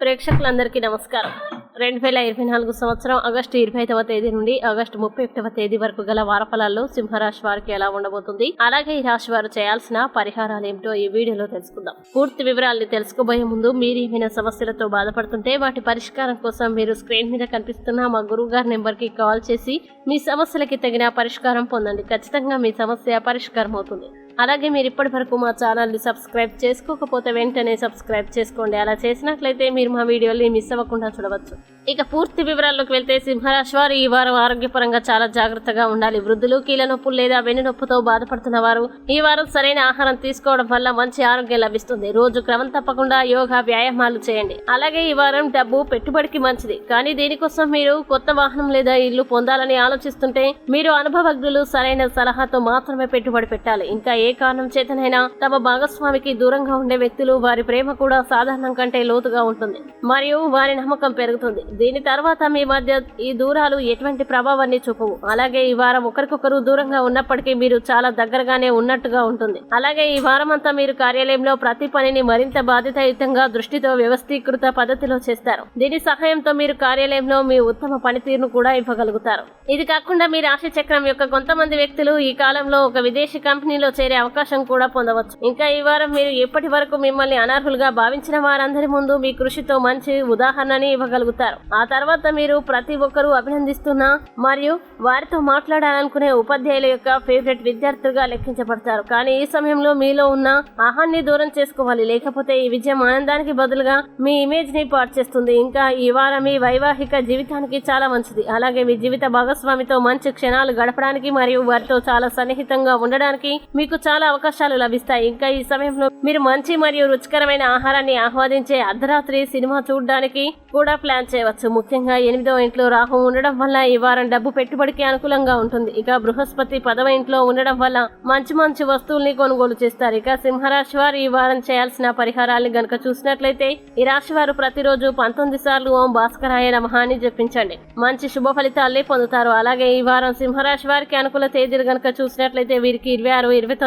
ప్రేక్షకులందరికీ నమస్కారం. రెండు వేల ఇరవై నాలుగు సంవత్సరం ఆగస్టు ఇరవై ఐదవ తేదీ నుండి ఆగస్టు ముప్పై ఒకటవ తేదీ వరకు గల వారఫలాల్లో సింహరాశి వారికి ఎలా ఉండబోతుంది? అలాగే ఈ రాశి వారు చేయాల్సిన పరిహారాలు ఏమిటో ఈ వీడియోలో తెలుసుకుందాం. పూర్తి వివరాల్ని తెలుసుకోబోయే ముందు మీరు ఏమైనా సమస్యలతో బాధపడుతుంటే వాటి పరిష్కారం కోసం మీరు స్క్రీన్ మీద కనిపిస్తున్న మా గురువు గారి నెంబర్కి కాల్ చేసి మీ సమస్యలకి తగిన పరిష్కారం పొందండి. ఖచ్చితంగా మీ సమస్య పరిష్కారం అవుతుంది అలాగే మీరు ఇప్పటి వరకు మా ఛానల్ని సబ్స్క్రైబ్ చేసుకోకపోతే వెంటనే సబ్స్క్రైబ్ చేసుకోండి. అలా చేసినట్లయితే మీరు మా వీడియోని మిస్ అవ్వకుండా చూడవచ్చు. ఇక పూర్తి వివరాల్లోకి వెళ్తే సింహరాశి వారు ఈ వారం ఆరోగ్యపరంగా చాలా జాగ్రత్తగా ఉండాలి. వృద్ధులు కీళ్ళ నొప్పులు లేదా వెన్ను నొప్పుతో బాధపడుతున్న వారు ఈ వారం సరైన ఆహారం తీసుకోవడం వల్ల మంచి ఆరోగ్యం లభిస్తుంది. రోజు క్రమం తప్పకుండా యోగా వ్యాయామాలు చేయండి. అలాగే ఈ వారం డబ్బు పెట్టుబడికి మంచిది. కానీ దీనికోసం మీరు కొత్త వాహనం లేదా ఇల్లు పొందాలని ఆలోచిస్తుంటే మీరు అనుభవజ్ఞులు సరైన సలహాతో మాత్రమే పెట్టుబడి పెట్టాలి. ఇంకా ఏ కారణం చేతనైనా తమ భాగస్వామికి దూరంగా ఉండే వ్యక్తులు వారి ప్రేమ కూడా సాధారణం కంటే లోతుగా ఉంటుంది. మరియు వారి నమ్మకం పెరుగుతుంది. దీని తర్వాత మీ మధ్య ఈ దూరాలు ఎటువంటి ప్రభావాన్ని చూపవు. అలాగే ఈ వారం ఒకరికొకరు దూరంగా ఉన్నప్పటికీ మీరు చాలా దగ్గరగానే ఉన్నట్టుగా ఉంటుంది. అలాగే ఈ వారం అంతా మీరు కార్యాలయంలో ప్రతి పనిని మరింత బాధ్యతాయుతంగా దృష్టితో వ్యవస్థీకృత పద్ధతిలో చేస్తారు. దీని సహాయంతో మీరు కార్యాలయంలో మీ ఉత్తమ పనితీరును కూడా ఇవ్వగలుగుతారు. ఇది కాకుండా మీ రాశి చక్రం యొక్క కొంతమంది వ్యక్తులు ఈ కాలంలో ఒక విదేశీ కంపెనీలో చేరే అవకాశం కూడా పొందవచ్చు. ఇంకా ఈ వారం మీరు ఇప్పటి వరకు మిమ్మల్ని అనర్హులుగా భావించిన వారందరి ముందు మీ కృషితో మంచి ఉదాహరణని ఇవ్వగలుగుతారు. ఆ తర్వాత మీరు ప్రతి ఒక్కరూ అభినందిస్తున్న మరియు వారితో మాట్లాడాలనుకునే ఉపాధ్యాయుల యొక్క ఫేవరెట్ విద్యార్థులుగా లెక్కించబడతారు. కానీ ఈ సమయంలో మీలో ఉన్న ఆహాన్ని దూరం చేసుకోవాలి. లేకపోతే ఈ విజయం ఆనందానికి బదులుగా మీ ఇమేజ్ని పాటు చేస్తుంది. ఇంకా ఈ వారం మీ వైవాహిక జీవితానికి చాలా మంచిది. అలాగే మీ జీవిత భాగస్వామితో మంచి క్షణాలు గడపడానికి మరియు వారితో చాలా సన్నిహితంగా ఉండడానికి మీకు చాలా అవకాశాలు లభిస్తాయి. ఇంకా ఈ సమయంలో మీరు మంచి మరియు రుచికరమైన ఆహారాన్ని ఆహ్వాదించే అర్ధరాత్రి సినిమా చూడడానికి కూడా ప్లాన్ చేయవచ్చు. ముఖ్యంగా ఎనిమిదవ ఇంట్లో రాహు ఉండడం వల్ల ఈ వారం డబ్బు పెట్టుబడికి అనుకూలంగా ఉంటుంది. ఇక బృహస్పతి పదవ ఇంట్లో ఉండడం వల్ల మంచి మంచి వస్తువుల్ని కొనుగోలు చేస్తారు. ఇక సింహరాశి వారు ఈ వారం చేయాల్సిన పరిహారాలను గనుక చూసినట్లయితే ఈ రాశి వారు ప్రతిరోజు పంతొమ్మిది సార్లు ఓం భాస్కరాయ నమః అని జపించండి. మంచి శుభ ఫలితాల్ని పొందుతారు. అలాగే ఈ వారం సింహరాశి వారికి అనుకూల తేదీలు గనుక చూసినట్లయితే వీరికి ఇరవై ఆరు ఇరవై